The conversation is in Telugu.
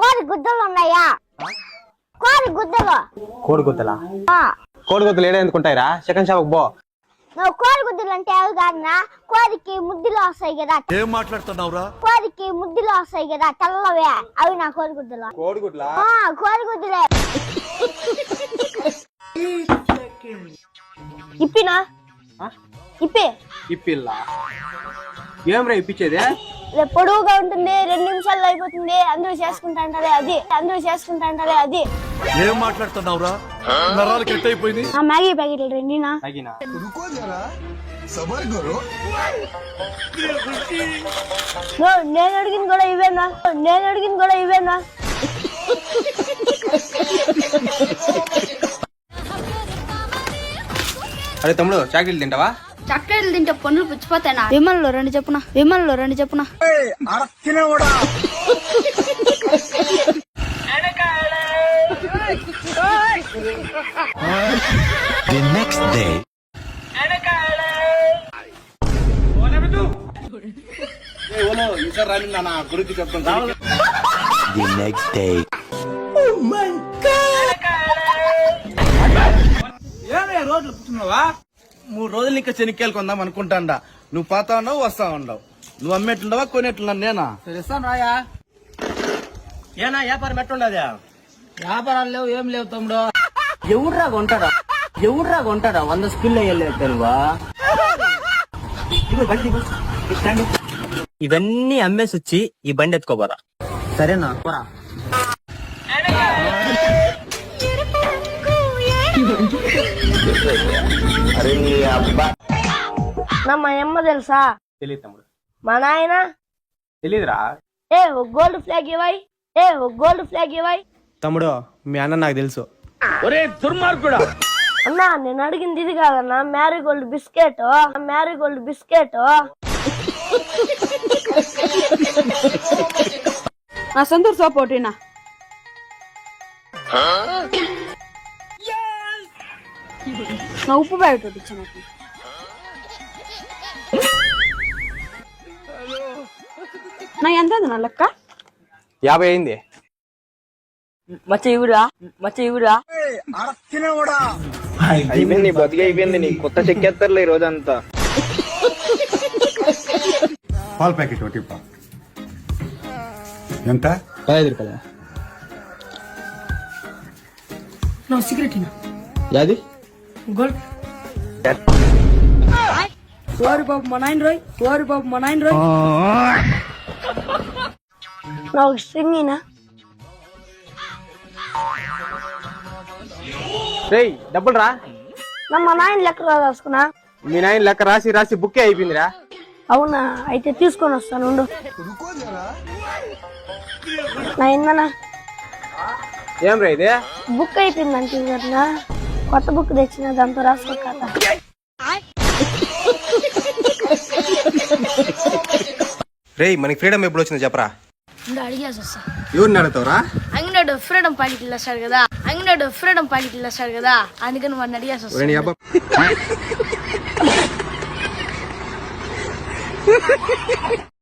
కోడి గుడ్డలు ఉన్నాయా? కోడి గుడ్డలు కోడి గుద్దలా? ఆ, కోడి గుద్దలు ఏడే ఎందుకుంటాయిరా? చికెన్ షాప్కి పో. నువ్వు కోడి గుడ్డలు అంటే అవి కాదునా కోడికి ముద్దులు వస్తాయి కదా. ఏం మాట్లాడుతున్నావురా? కోడికి ముద్దులు వస్తాయి కదా తెల్లవే. అవి నా కోడి గుడ్డలు కోడి గుడ్లా? ఆ, కోడి గుడ్డలే ఇప్పినా? ఇప్పి. ఇప్పిల్లా? ఏం రా ఇప్పించేది రేపు పొడుగుగా ఉంటుంది రెండు నిమిషాల్లో అయిపోతుంది అందరూ చేసుకుంటా అంటారే అది అందరూ చేసుకుంటా అంటారే అది. ఏం మాట్లాడుతున్నావురా? నరాలు కట్ అయిపోయింది ఆ మ్యాగీ ప్యాకెట్లు రెండినా తగిన నో, నేను అడిగింది కూడా ఇవేనా? నేను అడిగింది కూడా ఇవేనా? అరే తమ్ముడు చాక్లెట్ తింటావా? చక్కడలు తింటే పనులు పుచ్చిపోతాయినా? విమల్లో రెండు చెప్పున విమల్లో రెండు చెప్పున. The next day, the next day, ఏమే రోడ్లు పుట్టినావా? మూడు రోజులు ఇంకా చెనిక్కాయలు కొందాం అనుకుంటాండా. నువ్వు పోతా ఉండవు వస్తా ఉండవు నువ్వు అమ్మేట్లుండవా కొనేట్లున్నాను నేనా? ఇస్తాను రాయా. ఏనా వ్యాపారం ఎట్టుండదా వ్యాపారాలు లేవు ఏం లేవు తమ్ముడు. ఎవడ్రా కొంటాడా? ఎవడ్రా కొంటాడా? వంద స్కిల్ అయ్యలేదు తెలువా? ఇవన్నీ అమ్మేసి వచ్చి ఈ బండి ఎత్తుకోబోరా. సరేనా? పోరా. నా తెలుసా? తెలియదు తమ్ముడు. మా నాయన? తెలియదురా ఏ ఒక గోల్డ్ ఫ్లాగ్ ఇవ్వాయి ఏ ఒక గోల్డ్ ఫ్లాగ్ ఇవ్వాయి తమ్ముడు మీ అన్న నాకు తెలుసు. అన్నా నేను అడిగింది ఇది కాదన్నా. Marie gold biscuit Marie gold biscuit నా సంతూర్ సోప్ ఒకటినా నా ఉప్పు ప్యాకెట్ ఒకటి ఇచ్చిన నా ఎంత నా లెక్క? యాభై అయింది. మచ్చ ఇవురా మచ్చ అయిపోయింది బతికి అయిపోయింది నీ కొత్త చెక్కేస్తారులే ఈ రోజంతా. పాల ప్యాకెట్ ఒకటి. ఎంత? పదహైదు రూపాయలు. నా సిగరెట్ యాది? గోల్డ్ ఓరి బాబు మా నాయన రోయ్ ఓరి బాబు మా నాయన రోయ్. నా ఒక స్ట్రింగినా రేయ్ డబ్బులు రా. నా మా నాయన లెక్క రాసుకున్నా. మీ నాయన లెక్క రాసి రాసి బుక్కే అయిపోయిందిరా. అవునా? అయితే తీసుకొని వస్తాను ఉండు. నా ఏందన్నా ఏం రా ఇది? బుక్ అయిపోయింది అంటే కొత్త బుక్ తెచ్చిన దాంతో రాసుకో కదా రేయ్ మనకి ఫ్రీడమ్ ఎప్పుడు వచ్చిందో చెప్పరా? అడిగేసి వస్తా. ఎవరిని అడుగుతావురా? అంగనాడు ఫ్రీడమ్ ప్యాకెట్లు వస్తాడు కదా. అంగనాడు ఫ్రీడమ్ ప్యాకెట్లు వస్తాడు కదా. అందుకని వాడిని అడిగేసి వస్తా. ఒరేయ్ నీ అబ్బా.